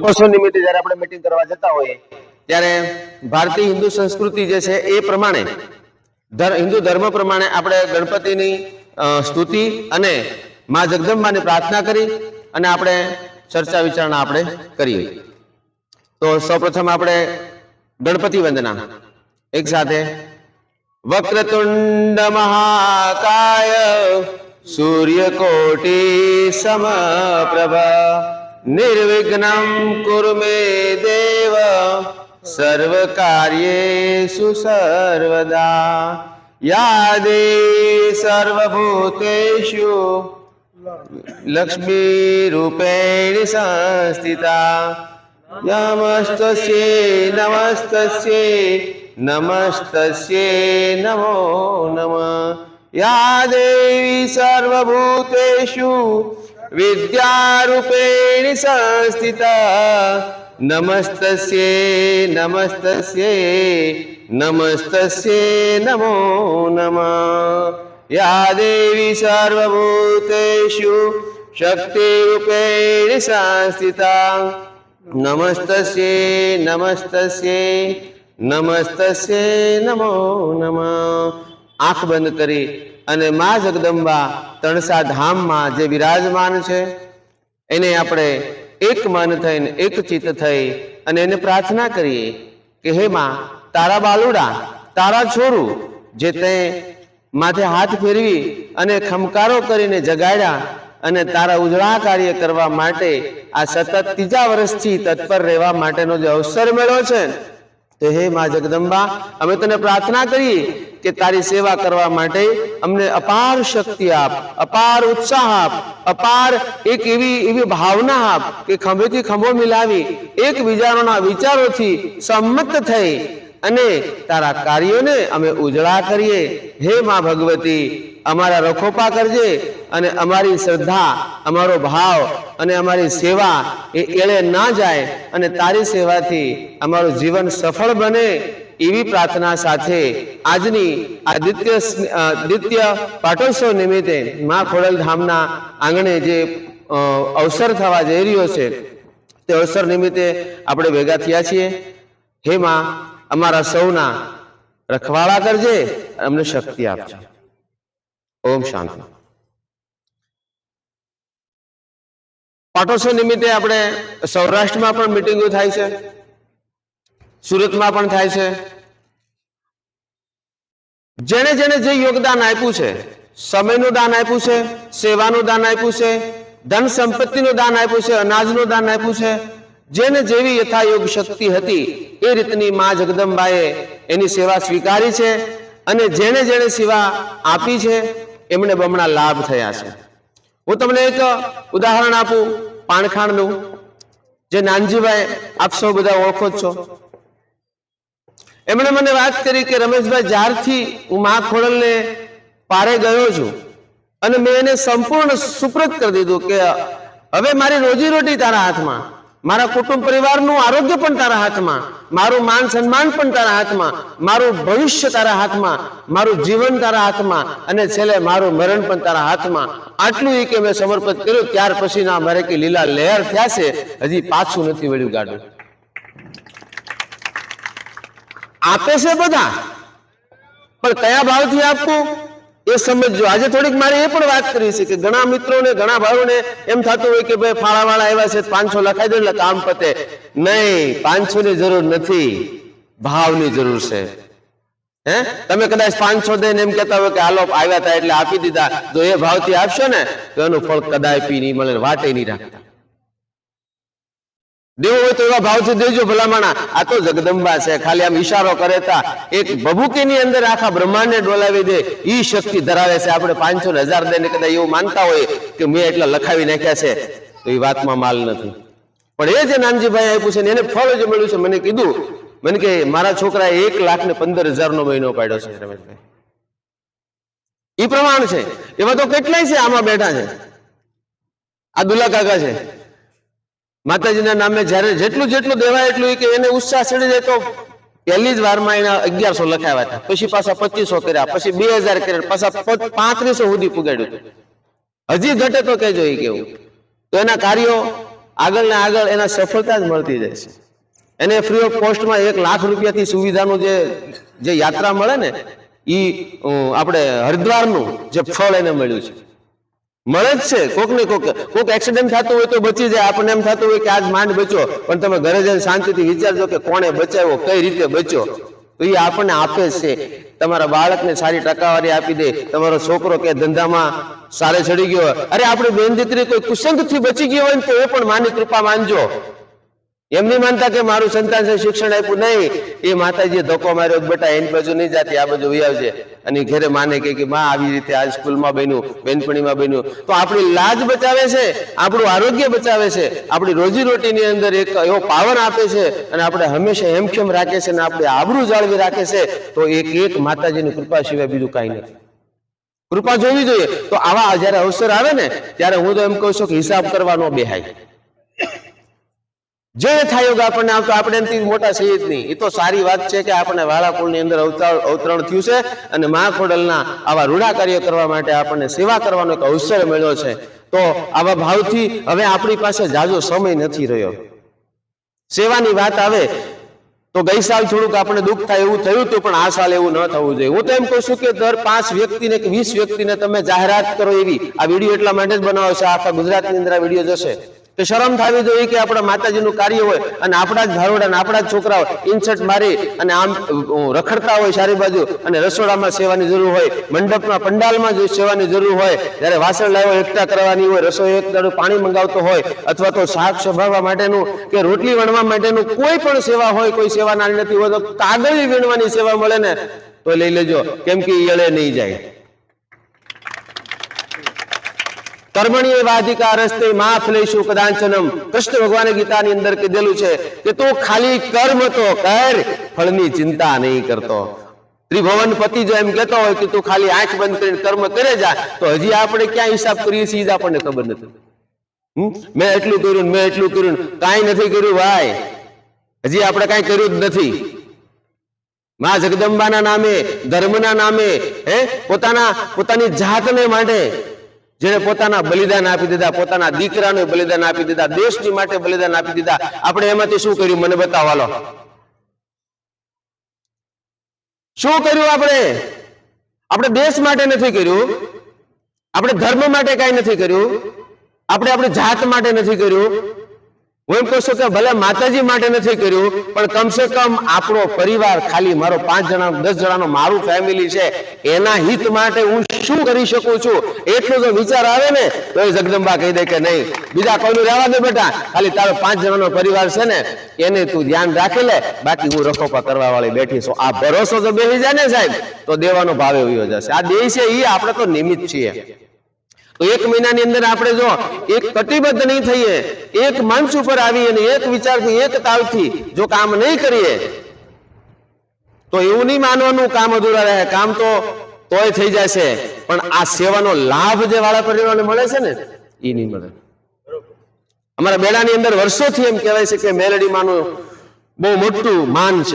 પાટોત્સવ નિમિત્તે જ્યારે આપણે મીટિંગ કરવા જતા હોઈએ, ત્યારે ભારતીય હિન્દુ સંસ્કૃતિ જે છે એ પ્રમાણે હિન્દુ ધર્મ પ્રમાણે આપણે ગણપતિની સ્તુતિ અને મા જગદંબાની પ્રાર્થના કરી અને આપણે ચર્ચા વિચારણા આપણે કરીએ તો સૌપ્રથમ આપણે ગણપતિ વંદના. એક સાથે, વક્રતુંડ મહાકાય, સૂર્યકોટિ સમપ્રભ. નિર્વિઘ્નમ કુરમે દેવ સર્વ કાર્યેષુ સર્વદા યાદે સર્વભૂતેષુ લક્ષ્મી રૂપેણ સંસ્થિતા નમસ્તસ્યે નમસ્તસ્યે નમસ્તસ્યે નમો નમ યા દેવી સર્વભૂતેષુ વિદ્યારૂપેણ સંસ્થિતા નમસ્તસ્યે નમસ્તસ્યે નમસ્તસ્યે નમો નમઃ યા દેવી સર્વભૂતેષુ શક્તિરૂપેણ સંસ્થિતા નમસ્તસ્યે નમસ્તસ્યે નમસ્તસ્યે નમો નમઃ આંખ બંધ કરી અને મા જગદંબા તણસા ધામમાં જે વિરાજમાન છે, એને આપણે એક મન થઈને એક ચિત્ત થઈ અને એને પ્રાર્થના કરીએ કે હે માં, તારા બાલુડા, તારા છોરું, જે તે માથે હાથ ફેરવી અને ખમકારો કરીને જગાડ્યા અને તારા ઉજળા કાર્ય કરવા માટે આ સતત ત્રીજા વર્ષથી તત્પર રહેવા માટેનો જે અવસર મળ્યો છે, તો હે મા જગદંબા, અમે તને પ્રાર્થના કરીએ કે તારી સેવા કરવા માટે અમને અપાર શક્તિ આપ, અપાર ઉત્સાહ આપ, અપાર એક એવી એવી ભાવના આપ કે ખંભેથી ખંભો મિલાવી એકબીજાના વિચારોથી સંમત થઈ અને તારા કાર્યોને અમે ઉજળા કરીએ. હે મા ભગવતી, અમારા રખોપા કરજે અને અમારી શ્રદ્ધા, અમારો ભાવ અને અમારી સેવા એ એળે ના જાય અને તારી સેવાથી અમારું જીવન સફળ બને. એવી પ્રાર્થના સાથે આજની આદિત્ય આદિત્ય પાટોત્સવ નિમિત્તે મા ખોડલ ધામના આંગણે જે અવસર થવા જઈ રહ્યો છે, તે અવસર નિમિત્તે આપણે ભેગા થયા છીએ. હે માં, અમારા સૌના રખવાળા કરજે, અમને શક્તિ આપજે. ઓમ શાંતિ. પાટોત્સવ નિમિત્તે આપણે સૌરાષ્ટ્રમાં પણ મિટિંગો થાય છે. સુરતમાં પણ થાય છે. જેણે જેણે જે યોગદાન આપ્યું છે, સમયનું દાન આપ્યું છે, સેવાનું દાન આપ્યું છે, ધન સંપત્તિનું દાન આપ્યું છે, અનાજનું દાન આપ્યું છે, જેને જેવી યથાયોગ શક્તિ હતી, એ રીતની મા જગદંબાએ એની સેવા સ્વીકારી છે અને જેણે જેણે સેવા આપી છે, એમણે બમણા લાભ થયા છે. હું તમને એક ઉદાહરણ આપું, પાણખાણનું. જે નાનજીભાઈ આપ સૌ બધા ઓળખો જ છો. એમણે મને વાત કરી કે રમેશભાઈ, જ્યારથી હું મા ખોડલને પારે ગયો છું અને મેં એને સંપૂર્ણ સુપ્રત કરી દીધું કે હવે મારી રોજીરોટી તારા હાથમાં, મારા કુટુંબ પરિવારનું આરોગ્ય પણ તારા હાથમાં, મારું માન સન્માન પણ તારા હાથમાં, મારું ભવિષ્ય તારા હાથમાં, મારું જીવન તારા હાથમાં અને છેલ્લે મારું મરણ પણ તારા હાથમાં. આટલું એ કે મેં સમર્પિત કર્યું, ત્યાર પછીના મારે કે લીલા લહેર થયા છે, હજી પાછું નથી વળ્યું ગાડું આપે છે બધા? પણ કયા ભાવથી આપવું એ સમજો આજે થોડીક મારે એ પણ વાત કરી છે કે ઘણા મિત્રોને, ઘણા ભાઈઓને એમ થતું હોય કે ભાઈ ફાળાવાળા આવ્યા છે, પાંચસો લખાઈ દે એટલે કામ પતે. નહીં પાંચસો ની જરૂર નથી. ભાવની જરૂર છે. હે? તમે કદાચ પાંચસો દઈને એમ કહેતા હોય કે હાલો, આવ્યા હતા એટલે આપી દીધા. જો એ ભાવથી આપશો ને, તો એનું ફળ કદાચ પી નહીં મળે વાટે નહીં રાખતા. દેવો હોય તો એવા ભાવથી દેજો ભલામણા. આ તો જગદંબા છે. ખાલી આમ ઈશારો કરે તા. એક ભભૂકીની અંદર આખા બ્રહ્માંડને ડોલાવી દે. ઈ શક્તિ ધરાવે છે. આપણે પાંચસો ને હજાર દઈને કદાચ એવું માનતા હોય કે મેં એટલા લખાવી નાખ્યા છે. તો એ વાતમાં માલ નથી. પણ એ જે નાનજીભાઈ આપ્યું છે એને ફળ જે મળ્યું છે. મને કીધું. મને કે, મારા છોકરાએ એક લાખ ને પંદર હજાર નો મહિનો પાડ્યો છે, રમેશભાઈ. એ પ્રમાણ છે. એવા તો કેટલાય છે આમાં બેઠા છે. આ દુલ્લા કાકા છે. માતાજીના નામે જ્યારે જેટલું જેટલું દેવાય એટલું કે એને ઉત્સાહ ચડી જાય તો પહેલી જ વારમાં એના અગિયારસો લખાવ્યા હતા. પછી પાછા પચીસો કર્યા, પછી બે હજાર કર્યા, પાછા પાંત્રીસો સુધી પુગાડ્યું હજી ઘટે તો કેજો એ કેવું. તો એના કાર્યો આગળ ને આગળ એના સફળતા જ મળતી જાય છે. એને ફ્રી ઓફ કોસ્ટમાં એક લાખ રૂપિયાથી સુવિધાનું જે જે યાત્રા મળે ને એ આપણે હરિદ્વારનું જે ફળ એને મળ્યું છે. મળે જ છે. કોક ને કોક કોક એક્સિડન્ટ થતું હોય તો બચી જાય. આપણને એમ થતું હોય કે આજ માંડ બચ્યો. પણ તમે ઘરે જઈને શાંતિથી વિચારજો કે કોણે બચાવ્યો, કઈ રીતે બચ્યો. તો એ આપણને આપે છે. તમારા બાળકને સારી ટકાવારી આપી દે. તમારો છોકરો કે ધંધામાં સારે ચડી ગયો. અરે, આપણી બેન દીકરી કોઈ કુસંગથી બચી ગયો હોય ને તો એ પણ માની કૃપા માનજો. એમ નહીં માનતા કે મારું સંતાન છે, શિક્ષણ આપ્યું નહીં. એ માતાજીએ ધક્કો માર્યો બેટા, એની બાજુ નહીં જાતી, આ બાજુ વહી આવજે. અને ઘેરે માને કે માં, આવી રીતે આ સ્કૂલમાં બન્યું, બેનપણીમાં બન્યું. તો આપણી લાજ બચાવે છે, આપણું આરોગ્ય બચાવે છે. આપણી રોજી રોટીની અંદર એક એવો પાવર આપે છે અને આપણે હંમેશા હેમખેમ રાખે છે અને આપણે આબરૂ જાળવી રાખે છે. તો એક એક માતાજીની કૃપા સિવાય બીજું કાંઈ નથી. કૃપા જોવી જોઈએ. તો આવા જ્યારે અવસર આવે ને, ત્યારે હું તો એમ કહું છું કે હિસાબ કરવાનો બેહાય. જે થાય આપણને આવતો આપણે એમથી મોટા જ નહીં. એ તો સારી વાત છે કે આપણે વાળાકુળની અંદર અવતાર અવતરણ થયું છે અને મા આવા રૂડા કાર્ય કરવા માટે આપણને સેવા કરવાનો એક અવસર મળ્યો છે. તો આવા ભાવથી હવે આપણી પાસે જાજો સમય નથી રહ્યો. સેવાની વાત આવે તો ગઈ સાલ થોડુંક આપણે દુઃખ થાય એવું થયું હતું, પણ આ સાલ એવું ન થવું જોઈએ. હું તો એમ કહું છું કે દર પાંચ વ્યક્તિને કે વીસ વ્યક્તિને તમે જાહેરાત કરો એવી. આ વીડિયો એટલા માટે જ બનાવો છે, આખા ગુજરાતની અંદર આ વીડિયો જશે. કે શરમ થવી જોઈએ કે આપણા માતાજીનું કાર્ય હોય અને આપણા જ ઘરોડા આપણા જ છોકરાઓ ઇન્સર્ટ મારી અને આમ રખડતા હોય સારી બાજુ અને રસોડામાં સેવાની જરૂર હોય, મંડપમાં પંડાલમાં સેવાની જરૂર હોય, જ્યારે વાસણ લાવ્યો એકઠા કરવાની હોય, રસોઈ એક દાડું પાણી મંગાવતો હોય, અથવા તો શાક સંભાળવા માટેનું કે રોટલી વણવા માટેનું કોઈ પણ સેવા હોય, કોઈ સેવા નાની નથી હોય તો કાગળી વીણવાની સેવા મળે ને, તો લઈ લેજો. કેમ કે ઈયળે નહીં જાય. કર્મણીય વાધિકા રસ્તે માફ લઈશું કદાચનમ કૃષ્ણ ભગવાને ગીતાની અંદર કીધેલું છે કે તું ખાલી કર્મ તો કર ફળની ચિંતા નહીં કરતો ત્રિભુવન પતિ જો એમ કહેતો હોય કે તું ખાલી આંખ બંધ કરીને કર્મ કરે જા તો હજી આપણે ક્યાં હિસાબ કરીએ છીએ આપણને ખબર નથી મેં એટલું કર્યું મેં એટલું કર્યું કાંઈ નથી કર્યું ભાઈ હજી આપણે કાંઈ કર્યું જ નથી માં જગદંબાના નામે ધર્મના નામે હે પોતાના, પોતાની જાતને માટે જેને પોતાના બલિદાન આપી દીધા, પોતાના દીકરાનું બલિદાન આપી દીધા, દેશની માટે બલિદાન આપી દીધા. આપણે એમાંથી શું કર્યું? મને બતાવાલો શું કર્યું આપણે? આપણે દેશ માટે નથી કર્યું. આપણે ધર્મ માટે કાંઈ નથી કર્યું. આપણે આપણી જાત માટે નથી કર્યું. હું એમ કહું છું કે ભલે માતાજી માટે નથી કર્યું, પણ કમસે કમ આપણો પરિવાર ખાલી મારો પાંચ જણા, દસ જણાનો મારું ફેમિલી છે, એના હિત માટે હું શું કરી શકું છું? એટલો જો વિચાર આવે ને, તો એ જગદંબા કહી દે કે નહીં. બીજા કોઈનું રહેવા દે બેટા. ખાલી તારો પાંચ જણાનો પરિવાર છે ને, એને તું ધ્યાન રાખી લે. બાકી હું રખોપા કરવા વાળી બેઠી છું. આ ભરોસો જો બેસી જાય ને સાહેબ, તો દેવાનો ભાવે વયો જશે. આ દેહ છે એ આપણે તો નિમિત્ત છીએ. તો એક મહિનાની અંદર આપણે જો એક કટિબદ્ધ નહીં થઈએ, એક મંચ ઉપર આવી અને એક વિચારથી, એક તાવથી જો કામ નહીં કરીએ, તો એવું નહીં માનવાનું કામ અધૂરા રહે. કામ તો તોય થઈ જશે, પણ આ સેવાનો લાભ જે વાળા પરિવારને મળે છે ને એ નહીં મળે. અમારા બેડાની અંદર વર્ષોથી એમ કહેવાય છે કે મેલડી માનું બહુ મોટું માન છે.